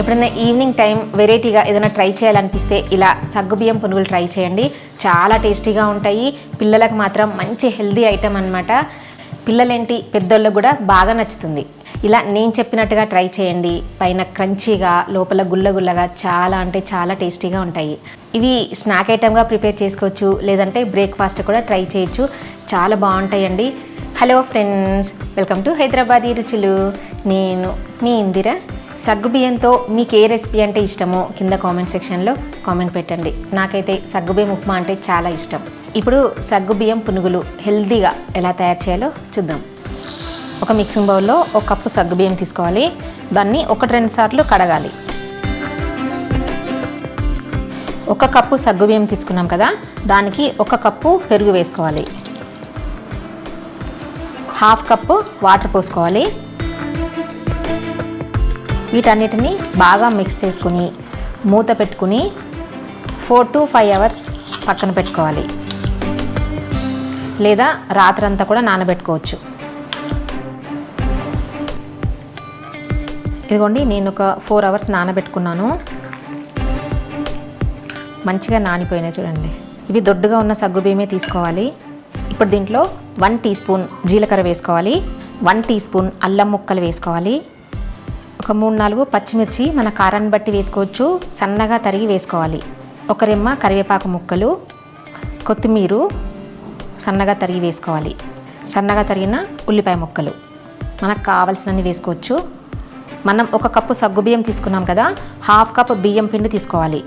ఎప్పుడైనా evening time వెరైటీగా ఏదైనా ట్రై చేయాలనిపిస్తే ఇలా సగ్గుబియ్యం పునుగులు ట్రై చేయండి. చాలా టేస్టీగా ఉంటాయి. పిల్లలకు మాత్రం మంచి హెల్దీ ఐటెం అనమాట పిల్లలేంటి? పెద్దోళ్ళకు కూడా బాగా నచ్చుతుంది. ఇలా నేను చెప్పినట్టుగా ట్రై చేయండి. పైన క్రంచీగా లోపల గుల్లగుల్లగా చాలా అంటే చాలా టేస్టీగా ఉంటాయి. ఇవి స్నాక్ ఐటమ్గా ప్రిపేర్ చేసుకోవచ్చు. లేదంటే బ్రేక్ఫాస్ట్ కూడా ట్రై చేయొచ్చు. చాలా బాగుంటాయండి. Hello friends welcome to Hyderabadi రుచులు. నేను మీ ఇందిరా. సగ్గుబియ్యంతో మీకు ఏ రెసిపీ అంటే ఇష్టమో కింద కామెంట్ సెక్షన్లో కామెంట్ పెట్టండి. నాకైతే సగ్గుబియ్యం ఉప్మా అంటే చాలా ఇష్టం. ఇప్పుడు సగ్గుబియ్యం పునుగులు హెల్తీగా ఎలా తయారు చేయాలో చూద్దాం. ఒక మిక్సింగ్ బౌల్లో ఒక కప్పు సగ్గుబియ్యం తీసుకోవాలి. దాన్ని ఒకటి రెండు సార్లు కడగాలి. ఒక కప్పు సగ్గుబియ్యం తీసుకున్నాం కదా దానికి ఒక కప్పు పెరుగు వేసుకోవాలి. హాఫ్ కప్పు వాటర్ పోసుకోవాలి. వీటన్నిటిని బాగా మిక్స్ చేసుకుని మూత పెట్టుకుని ఫోర్ టు ఫైవ్ అవర్స్ పక్కన పెట్టుకోవాలి. లేదా రాత్రంతా కూడా నానబెట్టుకోవచ్చు. ఇదిగోండి నేను ఒక ఫోర్ అవర్స్ నానబెట్టుకున్నాను. మంచిగా నానిపోయినాయి చూడండి. ఇవి దొడ్డుగా ఉన్న సగ్గుబియ్యమే తీసుకోవాలి. ఇప్పుడు దీంట్లో వన్ టీ స్పూన్ జీలకర్ర వేసుకోవాలి. వన్ టీ స్పూన్ అల్లం ముక్కలు వేసుకోవాలి. ఒక మూడు నాలుగు పచ్చిమిర్చి మన కారాన్ని బట్టి వేసుకోవచ్చు. సన్నగా తరిగి వేసుకోవాలి. ఒక రెమ్మ కరివేపాకు ముక్కలు కొత్తిమీర సన్నగా తరిగి వేసుకోవాలి. సన్నగా తరిగిన ఉల్లిపాయ ముక్కలు మనకు కావాల్సినవి వేసుకోవచ్చు. మనం ఒక కప్పు సగ్గు బియ్యం తీసుకున్నాం కదా హాఫ్ కప్ బియ్యం పిండి తీసుకోవాలి.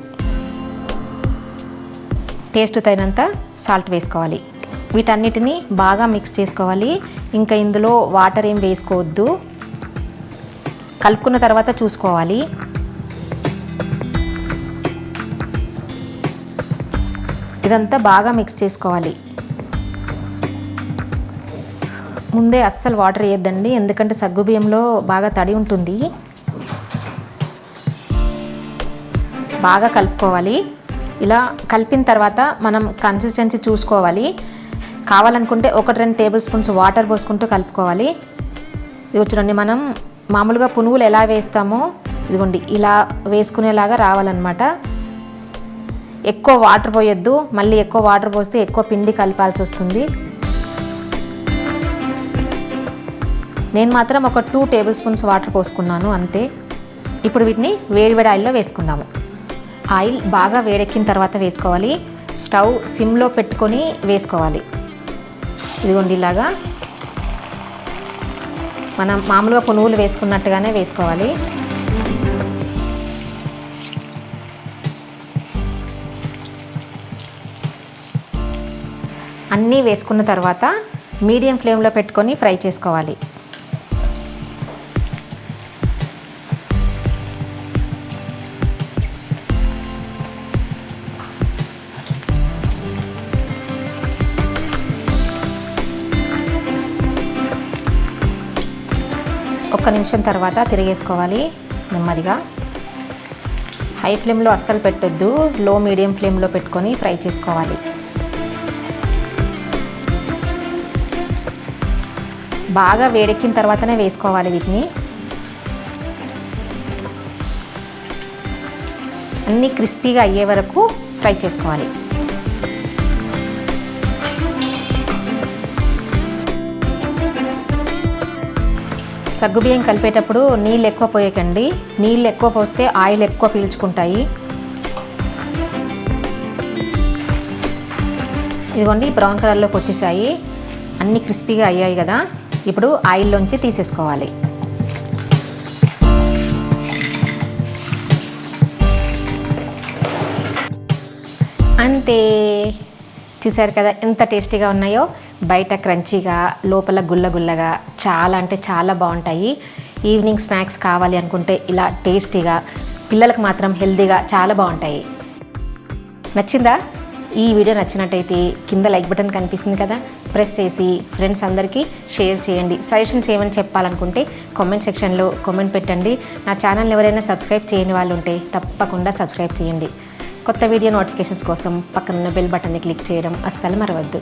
టేస్ట్ తగినంత సాల్ట్ వేసుకోవాలి. వీటన్నిటిని బాగా మిక్స్ చేసుకోవాలి. ఇంకా ఇందులో వాటర్ ఏం వేసుకోవద్దు. కలుపుకున్న తర్వాత చూసుకోవాలి. ఇదంతా బాగా మిక్స్ చేసుకోవాలి. ముందే అస్సలు వాటర్ వేయద్దండి ఎందుకంటే సగ్గుబియ్యంలో బాగా తడి ఉంటుంది. బాగా కలుపుకోవాలి. ఇలా కలిపిన తర్వాత మనం కన్సిస్టెన్సీ చూసుకోవాలి. కావాలనుకుంటే ఒకటి రెండు టేబుల్ స్పూన్స్ వాటర్ పోసుకుంటూ కలుపుకోవాలి. చూడండి మనం మామూలుగా పునుగులు ఎలా వేస్తామో ఇదిగోండి ఇలా వేసుకునేలాగా రావాలన్నమాట. ఎక్కువ వాటర్ పోయొద్దు మళ్ళీ ఎక్కువ వాటర్ పోస్తే ఎక్కువ పిండి కలపాల్సి వస్తుంది. నేను మాత్రం ఒక టూ టేబుల్ స్పూన్స్ వాటర్ పోసుకున్నాను అంతే. ఇప్పుడు వీటిని వేడివేడి ఆయిల్లో వేసుకుందాము. ఆయిల్ బాగా వేడెక్కిన తర్వాత వేసుకోవాలి. స్టవ్ సిమ్లో పెట్టుకొని వేసుకోవాలి. ఇదిగోండి ఇలాగా మనం మామూలుగా పునుగులు వేసుకున్నట్టుగానే వేసుకోవాలి. అన్నీ వేసుకున్న తర్వాత మీడియం ఫ్లేమ్లో పెట్టుకొని ఫ్రై చేసుకోవాలి. ఒక్క నిమిషం తర్వాత తిరిగేసుకోవాలి నెమ్మదిగా. హై ఫ్లేమ్లో అస్సలు పెట్టొద్దు లో మీడియం ఫ్లేమ్లో పెట్టుకొని ఫ్రై చేసుకోవాలి. బాగా వేడెక్కిన తర్వాతనే వేసుకోవాలి వీటిని. అన్నీ క్రిస్పీగా అయ్యే వరకు ఫ్రై చేసుకోవాలి. సగ్గుబియ్యం కలిపేటప్పుడు నీళ్ళు ఎక్కువ పోయకండి. నీళ్ళు ఎక్కువ పోస్తే ఆయిల్ ఎక్కువ పీల్చుకుంటాయి. ఇదిగోండి బ్రౌన్ కలర్లోకి వచ్చేసాయి. అన్నీ క్రిస్పీగా అయ్యాయి కదా. ఇప్పుడు ఆయిల్లోంచి తీసేసుకోవాలి. అంతే. చూసారు కదా ఎంత టేస్టీగా ఉన్నాయో. బయట క్రంచీగా లోపల గుల్లగుల్లగా చాలా అంటే చాలా బాగుంటాయి. ఈవినింగ్ స్నాక్స్ కావాలి అనుకుంటే ఇలా టేస్టీగా పిల్లలకు మాత్రం హెల్తీగా చాలా బాగుంటాయి. నచ్చిందా? ఈ వీడియో నచ్చినట్టయితే కింద లైక్ బటన్ కనిపిస్తుంది కదా ప్రెస్ చేసి ఫ్రెండ్స్ అందరికీ షేర్ చేయండి. సజెషన్స్ ఏమైనా చెప్పాలనుకుంటే కామెంట్ సెక్షన్లో కామెంట్ పెట్టండి. నా ఛానల్ ఎవరైనా సబ్స్క్రైబ్ చేయని వాళ్ళు ఉంటే తప్పకుండా సబ్స్క్రైబ్ చేయండి. కొత్త వీడియో నోటిఫికేషన్స్ కోసం పక్కనున్న బెల్ బటన్ని క్లిక్ చేయడం అస్సలు మరవద్దు.